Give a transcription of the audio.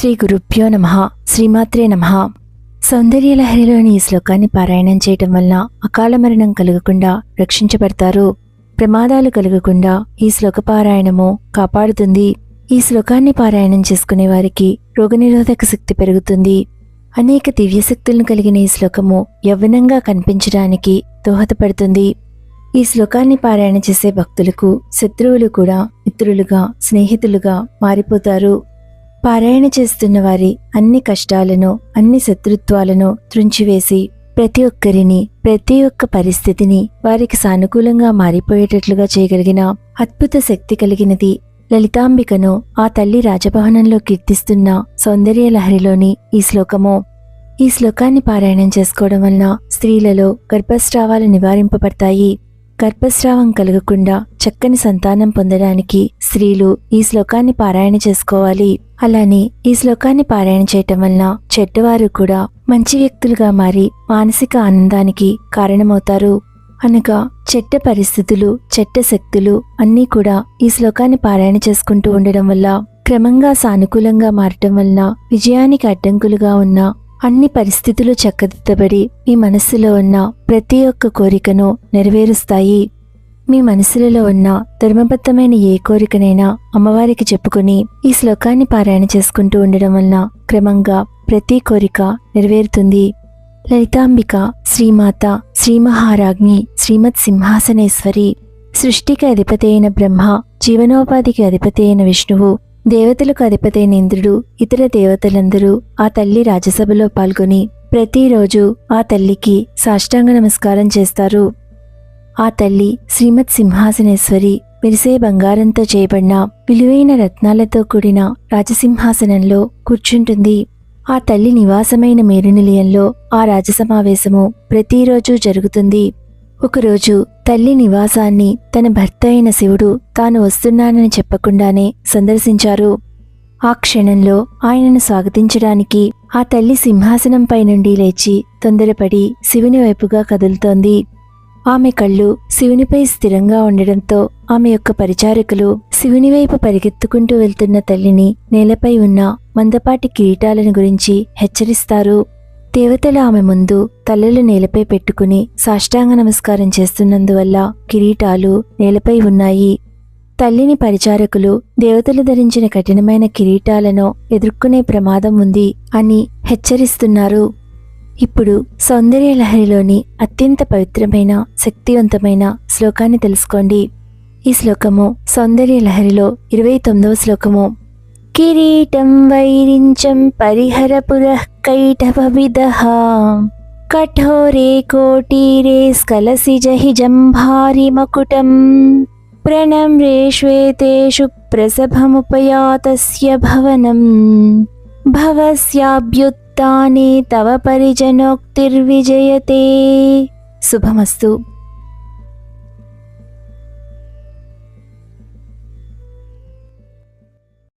శ్రీ గురుభ్యో నమ శ్రీమాత్రే నమ. సౌందర్యలహరిలోని ఈ శ్లోకాన్ని పారాయణం చేయటం వలన అకాల మరణం కలగకుండా రక్షించబడతారు. ప్రమాదాలు కలగకుండా ఈ శ్లోక పారాయణము కాపాడుతుంది. ఈ శ్లోకాన్ని పారాయణం చేసుకునే వారికి రోగనిరోధక శక్తి పెరుగుతుంది. అనేక దివ్యశక్తులను కలిగిన ఈ శ్లోకము యవ్వనంగా కనిపించడానికి దోహదపడుతుంది. ఈ శ్లోకాన్ని పారాయణ చేసే భక్తులకు శత్రువులు కూడా మిత్రులుగా స్నేహితులుగా మారిపోతారు. పారాయణ చేస్తున్న వారి అన్ని కష్టాలను అన్ని శత్రుత్వాలను త్రుంచివేసి ప్రతి ఒక్కరిని ప్రతి ఒక్క పరిస్థితిని వారికి సానుకూలంగా మారిపోయేటట్లుగా చేయగలిగిన అద్భుత శక్తి కలిగినది లలితాంబికను ఆ తల్లి రాజభవనంలో కీర్తిస్తున్న సౌందర్య లహరిలోని ఈ శ్లోకము. ఈ శ్లోకాన్ని పారాయణం చేసుకోవడం వలన స్త్రీలలో గర్భస్రావాలు నివారింపబడతాయి. గర్భస్రావం కలగకుండా చక్కని సంతానం పొందడానికి స్త్రీలు ఈ శ్లోకాన్ని పారాయణ చేసుకోవాలి. అలానే ఈ శ్లోకాన్ని పారాయణ చేయటం వలన చెడ్డవారు కూడా మంచి వ్యక్తులుగా మారి మానసిక ఆనందానికి కారణమవుతారు. అనగా చెడ్డ పరిస్థితులు చెడ్డ శక్తులు అన్నీ కూడా ఈ శ్లోకాన్ని పారాయణ చేసుకుంటూ ఉండడం వల్ల క్రమంగా సానుకూలంగా మారటం వలన విజయానికి అడ్డంకులుగా ఉన్న అన్ని పరిస్థితులు చక్కదిద్దబడి మీ మనస్సులో ఉన్న ప్రతి ఒక్క కోరికను నెరవేరుస్తాయి. మీ మనసులలో ఉన్న ధర్మబద్ధమైన ఏ కోరికనైనా అమ్మవారికి చెప్పుకుని ఈ శ్లోకాన్ని పారాయణ చేసుకుంటూ ఉండడం వలన క్రమంగా ప్రతి కోరిక నెరవేరుతుంది. లలితాంబిక శ్రీమాత శ్రీమహారాజ్ఞి శ్రీమత్ సింహాసనేశ్వరి సృష్టికి అధిపతి అయిన బ్రహ్మ జీవనోపాధికి అధిపతి అయిన విష్ణువు దేవతలకు అధిపతైన ఇంద్రుడు ఇతర దేవతలందరూ ఆ తల్లి రాజసభలో పాల్గొని ప్రతిరోజు ఆ తల్లికి సాష్టాంగ నమస్కారం చేస్తారు. ఆ తల్లి శ్రీమత్ సింహాసనేశ్వరి మెరిసే బంగారంతో చేయబడిన విలువైన రత్నాలతో కూడిన రాజసింహాసనంలో కూర్చుంటుంది. ఆ తల్లి నివాసమైన మేరునిలయంలో ఆ రాజసమావేశము ప్రతిరోజు జరుగుతుంది. ఒకరోజు తల్లి నివాసాన్ని తన భర్త అయిన శివుడు తాను వస్తున్నానని చెప్పకుండానే సందర్శించారు. ఆ క్షణంలో ఆయనను స్వాగతించడానికి ఆ తల్లి సింహాసనంపై నుండి లేచి తొందరపడి శివుని వైపుగా కదులుతోంది. ఆమె కళ్ళు శివునిపై స్థిరంగా ఉండడంతో ఆమె యొక్క పరిచారకులు శివుని వైపు పరిగెత్తుకుంటూ వెళ్తున్న తల్లిని నేలపై ఉన్న మందపాటి కిరీటాలను గురించి హెచ్చరిస్తారు. దేవతలు ఆమె ముందు తలలు నేలపై పెట్టుకుని సాష్టాంగ నమస్కారం చేస్తున్నందువల్ల కిరీటాలు నేలపై ఉన్నాయి. తల్లిని పరిచారకులు దేవతలు ధరించిన కఠినమైన కిరీటాలను ఎదుర్కొనే ప్రమాదం ఉంది అని హెచ్చరిస్తున్నారు. ఇప్పుడు సౌందర్య లహరిలోని అత్యంత పవిత్రమైన శక్తివంతమైన శ్లోకాన్ని తెలుసుకోండి. ఈ శ్లోకము సౌందర్య లహరిలో ఇరవై తొమ్మిదవ శ్లోకము. కిరీటం వైరించం పరిహర పురః కైటభవిద కఠోరే కోటీరే స్కలసి జహి జంభారి మకుటం. ప్రణమ్రే శ్వేతేషు ప్రసభముపయాతస్య భవనం. భవస్యాభ్యుత్థానే తవ పరిజనోక్తిర్విజయతే. శుభమస్తు.